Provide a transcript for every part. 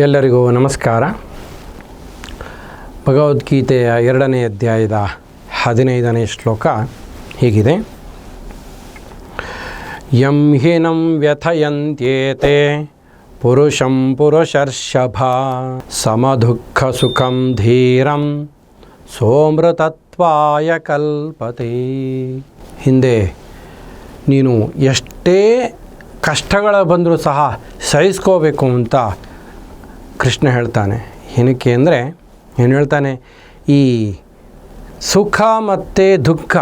ಎಲ್ಲರಿಗೂ ನಮಸ್ಕಾರ. ಭಗವದ್ಗೀತೆಯ ಎರಡನೇ ಅಧ್ಯಾಯದ ಹದಿನೈದನೇ ಶ್ಲೋಕ ಹೀಗಿದೆ. ಯಂ ಹಿನಂ ವ್ಯಥಯಂತ್ಯೇತೆ ಪುರುಷಂ ಪುರುಷರ್ಷಭ ಸಮದುಃಖ ಸುಖಂ ಧೀರಂ ಸೋಮೃತತ್ವಾಯ ಕಲ್ಪತೆ. ಹಿಂದೆ ನೀನು ಎಷ್ಟೇ ಕಷ್ಟಗಳ ಬಂದರೂ ಸಹ ಸಹಿಸ್ಕೋಬೇಕು ಅಂತ ಕೃಷ್ಣ ಹೇಳ್ತಾನೆ. ಏನಕ್ಕೆ ಅಂದರೆ, ಏನು ಹೇಳ್ತಾನೆ? ಈ ಸುಖ ಮತ್ತು ದುಃಖ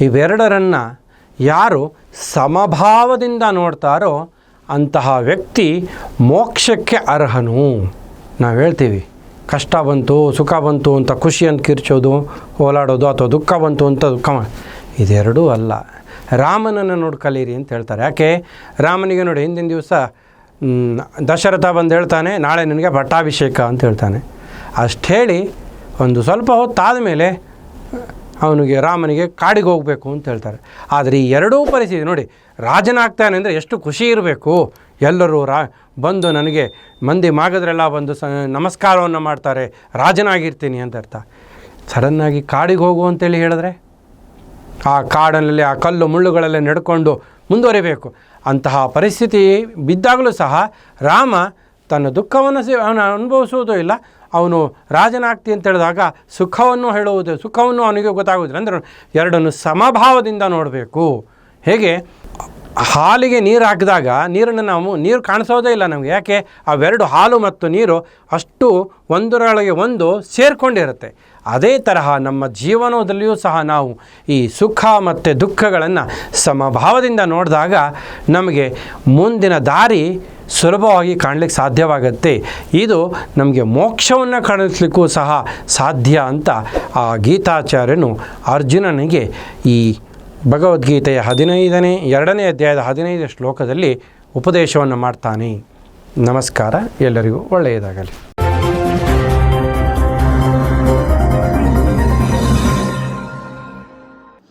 ಇವೆರಡರನ್ನು ಯಾರು ಸಮಭಾವದಿಂದ ನೋಡ್ತಾರೋ ಅಂತಹ ವ್ಯಕ್ತಿ ಮೋಕ್ಷಕ್ಕೆ ಅರ್ಹನು. ನಾವು ಹೇಳ್ತೀವಿ, ಕಷ್ಟ ಬಂತು, ಸುಖ ಬಂತು ಅಂತ ಖುಷಿ ಅಂತ ಕಿರ್ಚೋದು, ಓಲಾಡೋದು ಅಥವಾ ದುಃಖ ಬಂತು ಅಂತ ದುಃಖ ಇದೆರಡೂ ಅಲ್ಲ. ರಾಮನನ್ನು ನೋಡಿ ಕಲೀರಿ ಅಂತ ಹೇಳ್ತಾರೆ. ಯಾಕೆ? ರಾಮನಿಗೆ ನೋಡಿ ಹಿಂದಿನ ದಿವಸ ದಶರಥ ಬಂದು ಹೇಳ್ತಾನೆ, ನಾಳೆ ನಿನಗೆ ಪಟ್ಟಾಭಿಷೇಕ ಅಂತ ಹೇಳ್ತಾನೆ. ಅಷ್ಟು ಹೇಳಿ ಒಂದು ಸ್ವಲ್ಪ ಹೊತ್ತಾದ ಮೇಲೆ ಅವನಿಗೆ ರಾಮನಿಗೆ ಕಾಡಿಗೆ ಹೋಗಬೇಕು ಅಂತ ಹೇಳ್ತಾರೆ. ಆದರೆ ಈ ಎರಡೂ ಪರಿಸ್ಥಿತಿ ನೋಡಿ ರಾಜನಾಗ್ತಾನೆ ಅಂದರೆ ಎಷ್ಟು ಖುಷಿ ಇರಬೇಕು. ಎಲ್ಲರೂ ರಾ, ಬಂದು ನನಗೆ ಮಂದಿ ಮಾಗದ್ರೆಲ್ಲ ಬಂದು ಸ, ನಮಸ್ಕಾರವನ್ನು ಮಾಡ್ತಾರೆ, ರಾಜನಾಗಿರ್ತೀನಿ ಅಂತ ಅರ್ಥ. ಸಡನ್ನಾಗಿ ಕಾಡಿಗೆ ಹೋಗು ಅಂತೇಳಿ ಹೇಳಿದ್ರೆ? ಆ ಕಾಡಿನಲ್ಲಿ, ಆ ಕಲ್ಲು ಮುಳ್ಳುಗಳಲ್ಲೇ ನಡ್ಕೊಂಡು ಮುಂದುವರಿಬೇಕು. ಅಂತಹ ಪರಿಸ್ಥಿತಿ ಬಿದ್ದಾಗಲೂ ಸಹ ರಾಮ ತನ್ನ ದುಃಖವನ್ನು ಸಿ, ಅವನು ಅನುಭವಿಸುವುದೂ ಇಲ್ಲ. ಅವನು ರಾಜನಾಗ್ತಿ ಅಂತ ಹೇಳಿದಾಗ ಸುಖವನ್ನು ಹೇಳುವುದು, ಸುಖವನ್ನು ಅವನಿಗೆ ಗೊತ್ತಾಗುವುದಿಲ್ಲ. ಅಂದರೆ ಎರಡನ್ನು ಸಮಭಾವದಿಂದ ನೋಡಬೇಕು. ಹೇಗೆ? ಹಾಲಿಗೆ ನೀರು ಹಾಕಿದಾಗ ನೀರನ್ನು ನಾವು, ನೀರು ಕಾಣಿಸೋದೇ ಇಲ್ಲ ನಮಗೆ. ಯಾಕೆ? ಅವೆರಡು ಹಾಲು ಮತ್ತು ನೀರು ಅಷ್ಟು ಒಂದರೊಳಗೆ ಒಂದು ಸೇರಿಕೊಂಡಿರುತ್ತೆ. ಅದೇ ತರಹ ನಮ್ಮ ಜೀವನದಲ್ಲಿಯೂ ಸಹ ನಾವು ಈ ಸುಖ ಮತ್ತು ದುಃಖಗಳನ್ನು ಸಮಭಾವದಿಂದ ನೋಡಿದಾಗ ನಮಗೆ ಮುಂದಿನ ದಾರಿ ಸುಲಭವಾಗಿ ಕಾಣಲಿಕ್ಕೆ ಸಾಧ್ಯವಾಗುತ್ತೆ. ಇದು ನಮಗೆ ಮೋಕ್ಷವನ್ನು ಕಾಣಿಸ್ಲಿಕ್ಕೂ ಸಹ ಸಾಧ್ಯ ಅಂತ ಆ ಗೀತಾಚಾರ್ಯನು ಅರ್ಜುನನಿಗೆ ಈ ಭಗವದ್ಗೀತೆಯ ಹದಿನೈದನೇ ಎರಡನೇ ಅಧ್ಯಾಯದ ಹದಿನೈದು ಶ್ಲೋಕದಲ್ಲಿ ಉಪದೇಶವನ್ನು ಮಾಡ್ತಾನೆ. ನಮಸ್ಕಾರ ಎಲ್ಲರಿಗೂ ಒಳ್ಳೆಯದಾಗಲಿ.